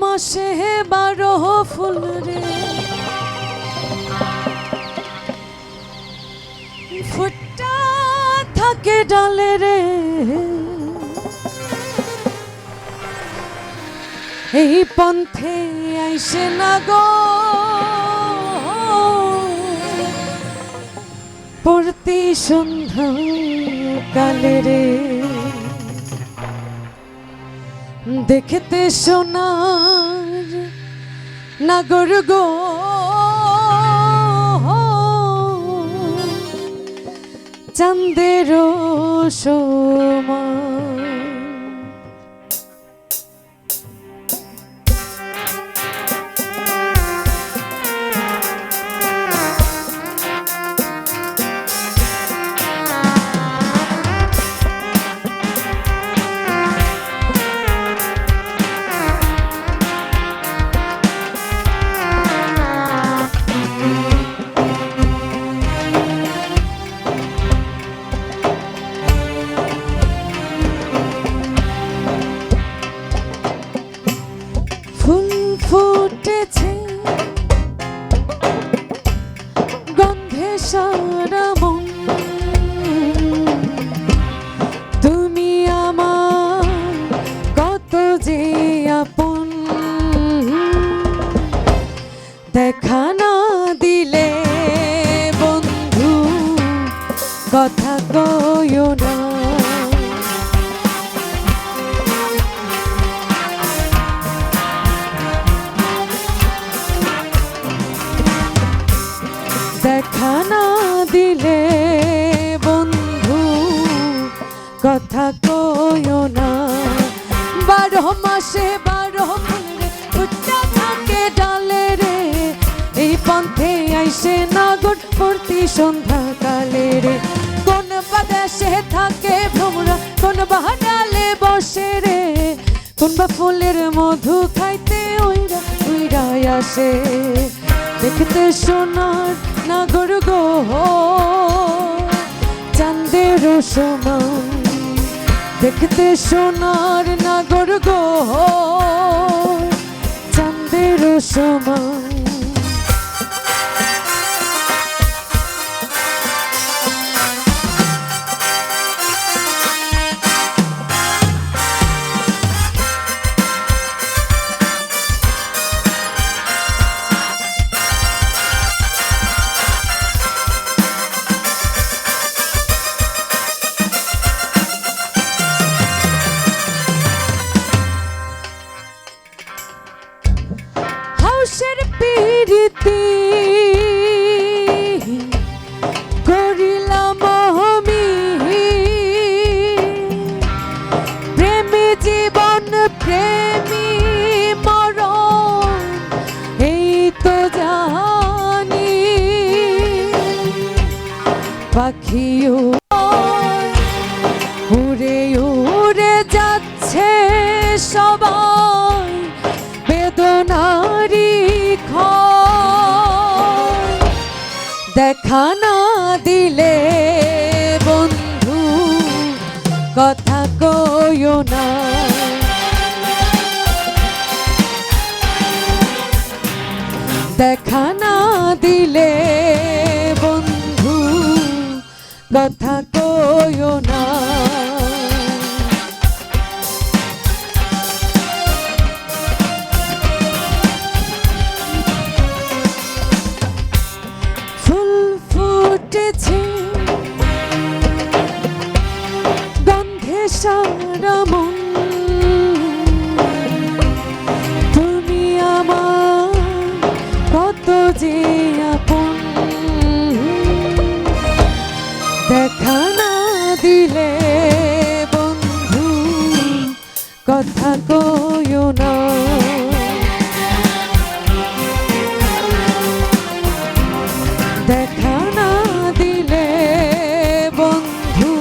মাসে বারো ফুল রে। ফুটা থাকে ডালে রে। এই পন্থে আইসে না গো। পড়তি সন্ধ্যা কালে রে। দেখতে সোনার নাগর গো। চান্দের সময় দেখা না দিলে, বন্ধু, কথা কয়ো না। দেখা না দিলে, বন্ধু, কথা কয়ো না। বারো মাসে বারো প্রতি সন্ধ্যা কালে রে কোন বাদেশে থাকে ভ্রমরা কোন বাহাডালে বসে রে। কোন বা ফুলের মধু খাইতে ওইরা ওইরা আসে। দেখতে সোনার নাগর গো চাঁদের সমান দেখতে সোনার নাগর গো চাঁদের সমান করিলাম জীবন এই তো জানি। উড়ে যাচ্ছে সবাই বেদনারি দেখা না দিলে বন্ধু কথা কইও না। দেখা না দিলে বন্ধু কথা কইও না। রমন তুমি কত দেখা না দিলে বন্ধু কথা কইও দেখা না দিলে বন্ধু